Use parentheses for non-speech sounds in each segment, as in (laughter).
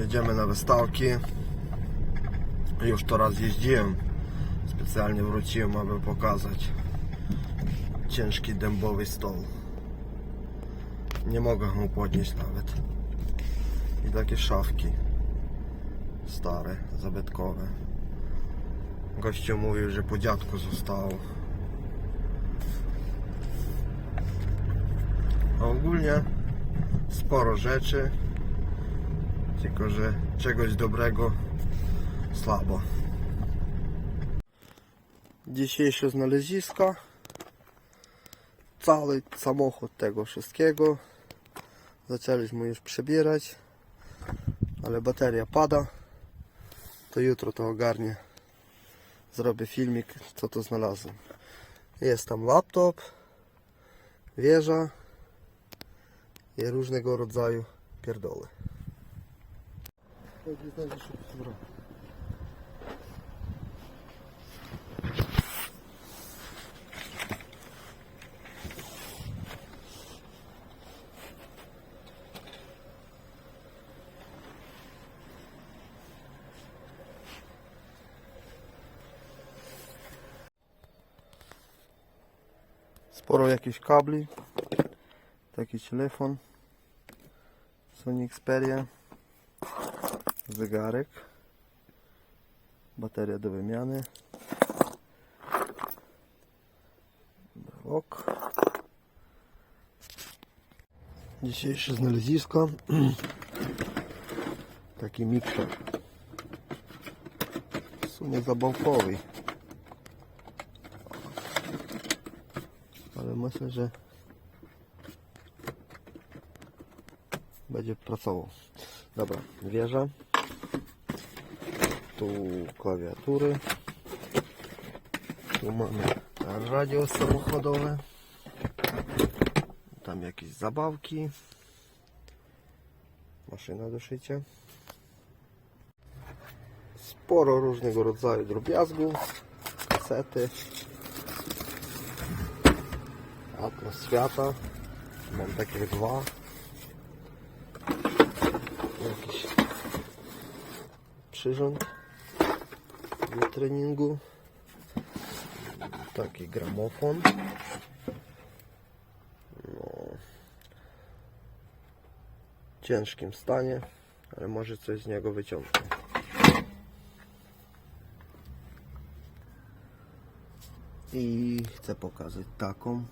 Jedziemy na wystawki. Już to raz jeździłem. Specjalnie wróciłem, aby pokazać ciężki dębowy stoł. Nie mogę mu podnieść nawet. I takie szafki. Stare, zabytkowe. Gościu mówił, że po dziadku zostało. A ogólnie sporo rzeczy. Tylko, że czegoś dobrego słabo. Dzisiejsze znalezisko. Cały samochód tego wszystkiego. Zaczęliśmy już przebierać. Ale bateria pada. To jutro to ogarnię. Zrobię filmik, co to znalazłem. Jest tam laptop, wieża i różnego rodzaju pierdoły. Sporo jakichś kabli. Taki telefon. Sony Xperia. Zegarek. Bateria do wymiany. Ok. Dzisiejsze znalezisko. (clears throat) Taki mikser. W sumie. Ale myślę, że będzie pracował. Dobra, wieża. Tu klawiatury. Tu mamy radio samochodowe. Tam jakieś zabawki. Maszyna do szycia. Sporo różnego rodzaju drobiazgów, kasety. Atlas świata. Mam takie dwa. Jakiś przyrząd do treningu. Taki gramofon. No. W ciężkim stanie, ale może coś z niego wyciągnę. I chcę pokazać taką,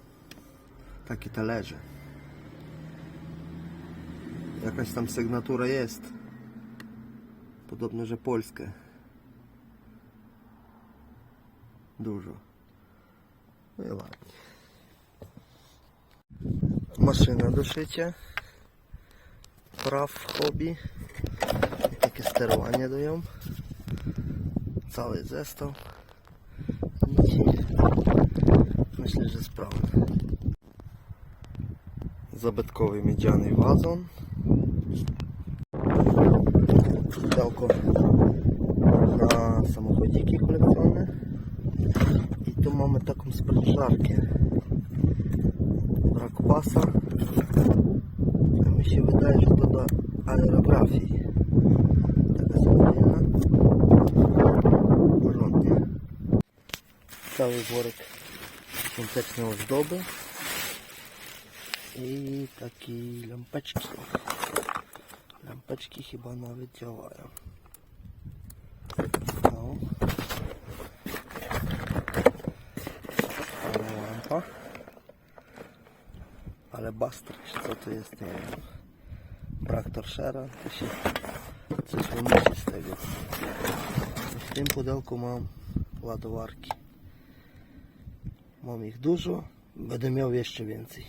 takie talerze. Jakaś tam sygnatura jest. Podobno, że polskie. Dużo. No i ładnie. Maszyna do szycia. Praw hobby. Takie sterowanie do ją. Cały zestaw. Myślę, że sprawny. Zabytkowy miedziany wazon. Pudełko na samochodziki kolekcjonne. I tu mamy taką sprężarkę. Brak pasa. A mi się wydaje, że to do aerografii. Taka samodzielna. Porządnie. Cały worek świątecznej ozdoby. I takie lampeczki. Lampeczki chyba nawet działają. Ale bastard, co to jest, nie wiem. To się coś wymyśli z tego. W tym pudełku mam ładowarki. Mam ich dużo, będę miał jeszcze więcej.